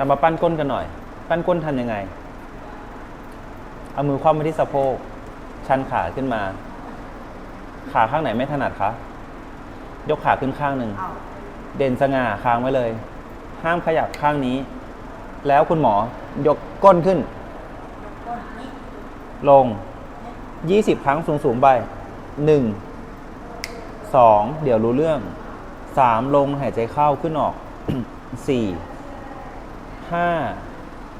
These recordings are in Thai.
เรามาปั้นก้นกันหน่อย ปั้นก้นทำยังไง เอามือคว่ำไปที่สะโพก ชันขาขึ้นมา ขาข้างไหนไม่ถนัดคะ ยกขาขึ้นข้างหนึ่งเอาเด่นสง่าค้างไว้เลย ห้ามขยับข้างนี้ แล้วคุณหมอยกก้นขึ้นยกก้นนี่ลงยี่สิบครั้งสูงสูงๆไปหนึ่งสองเดี๋ยวรู้เรื่องสามลงหายใจเข้าขึ้นออกสี่ ห้า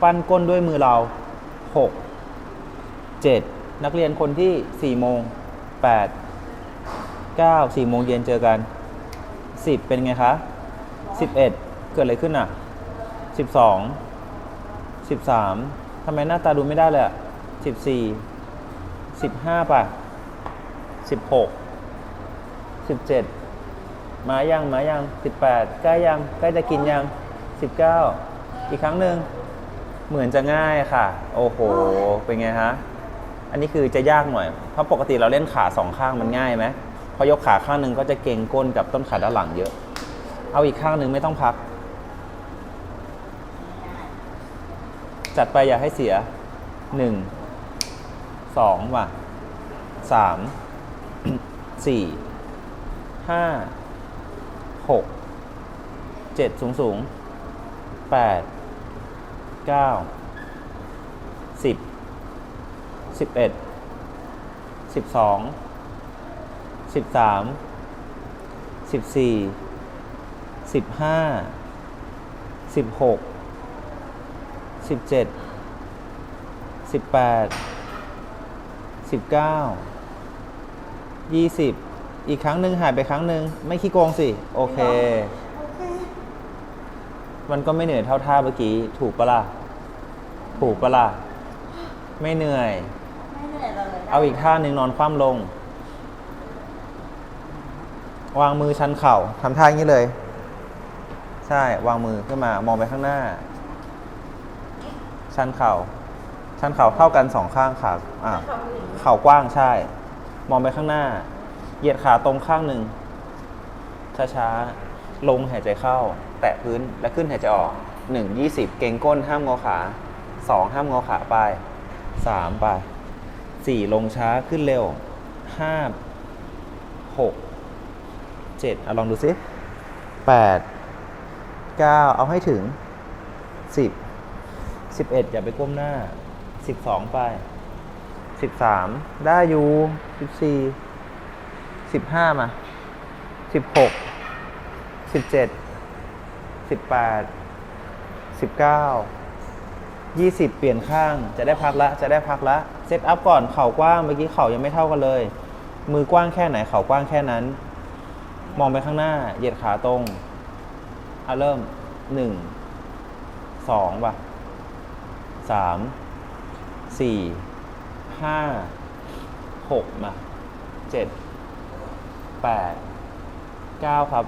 ปั้นก้นด้วยมือเราหกเจ็ดนักเรียนคนที่สี่โมงแปดเก้าสี่โมงเย็นเจอกันสิบเป็นไงคะสิบเอ็ดเกิดอะไรขึ้นอะสิบสองสิบสามทำไมหน้าตาดูไม่ได้เลยอะสิบสี่สิบห้าป่ะสิบหกสิบเจ็ดมายังมายังสิบแปดใกล้ยัง ใกล้จะกินยังสิบเก้า อีกครั้งหนึ่งเหมือนจะง่ายค่ะ โอ้โห เป็นไงฮะ อันนี้คือจะยากหน่อย เพราะปกติเราเล่นขาสองข้างมันง่ายไหมพอยกขาข้างหนึ่งก็จะเก่งก้นกับต้นขาด้านหลังเยอะ เอาอีกข้างหนึ่งไม่ต้องพัก จัดไปอย่าให้เสียหนึ่งสองว่ะสามสี่ห้าหกเจ็ดสูงสูงแปด เก้าสิบสิบเอ็ดสิบสองสิบสามสิบสี่สิบห้าสิบหกสิบเจ็ดสิบแปดสิบเก้ายี่สิบอีกครั้งหนึ่งหายไปครั้งหนึ่งไม่ขี้โกงสิ โอเค มันก็ไม่เหนื่อยเท่าท่าเมื่อกี้ ถูกปะล่ะ ถูกปะล่ะ ไม่เหนื่อย ไม่เหนื่อยเลยเอาอีกท่าหนึ่งนอนคว่ำลง วางมือชันเข่าทำท่าอย่างนี้เลย ใช่ วางมือขึ้นมามองไปข้างหน้า ชันเข่า ชันเข่าเท่ากันสองข้างขาอ่าเขาผู้หญิงเข่ากว้างใช่ มองไปข้างหน้า เหยียดขาตรงข้างหนึ่งช้าๆลงหายใจเข้า แตะพื้นและขึ้นหายใจออกหนึ่งยี่สิบเก่งก้นห้ามงอขาสองห้ามงอขาไปสามไปสี่ลงช้าขึ้นเร็วห้าหกเจ็ดเอาลองดูสิแปดเก้าเอาให้ถึงสิบสิบเอ็ดอย่าไปก้มหน้าสิบสองไปสิบสามได้อยู่สิบสี่สิบห้ามาสิบ หกสิบเจ็ดสิบแปดสิบเก้ายี่สิบเปลี่ยนข้าง จะได้พักละ จะได้พักละ เซตอัพก่อนเข่ากว้าง เมื่อกี้เข่ายังไม่เท่ากันเลย มือกว้างแค่ไหน เข่ากว้างแค่นั้น มองไปข้างหน้า เหยียดขาตรงเอาเริ่มหนึ่งสองป่ะสามสี่ห้าหกมาเจ็ดแปดเก้าครับ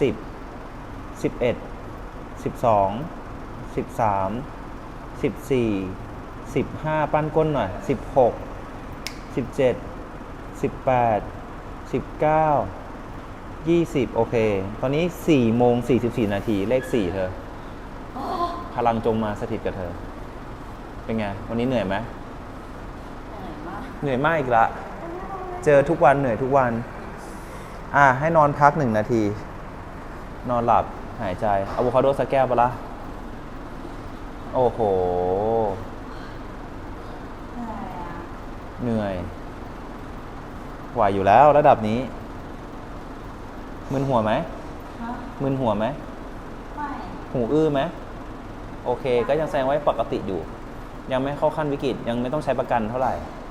สิบ สิบเอ็ดสิบสองสิบสามสิบสี่สิบห้าปั้นก้นหน่อยสิบหกสิบเจ็ดสิบแปดสิบเก้ายี่สิบโอเค ตอนนี้สี่โมงสี่สิบสี่นาทีเลขสี่เธอ พลังจงมาสถิตกับเธอ เป็นไง วันนี้เหนื่อยไหมเหนื่อยมากเหนื่อยมากอีกละ เจอทุกวันเหนื่อยทุกวัน อะ ให้นอนพักหนึ่งนาที นอนหลับ หายใจอะโวคาโดสักแก้วปะละโอ้โห เหนื่อยอะเหนื่อยไหวอยู่แล้วระดับนี้ มึนหัวไหมฮะมึนหัวไหมไม่หูอื้อไหมโอเค ก็ยังแสดงไว้ปกติอยู่ ยังไม่เข้าขั้นวิกฤตยังไม่ต้องใช้ประกันเท่าไหร่อ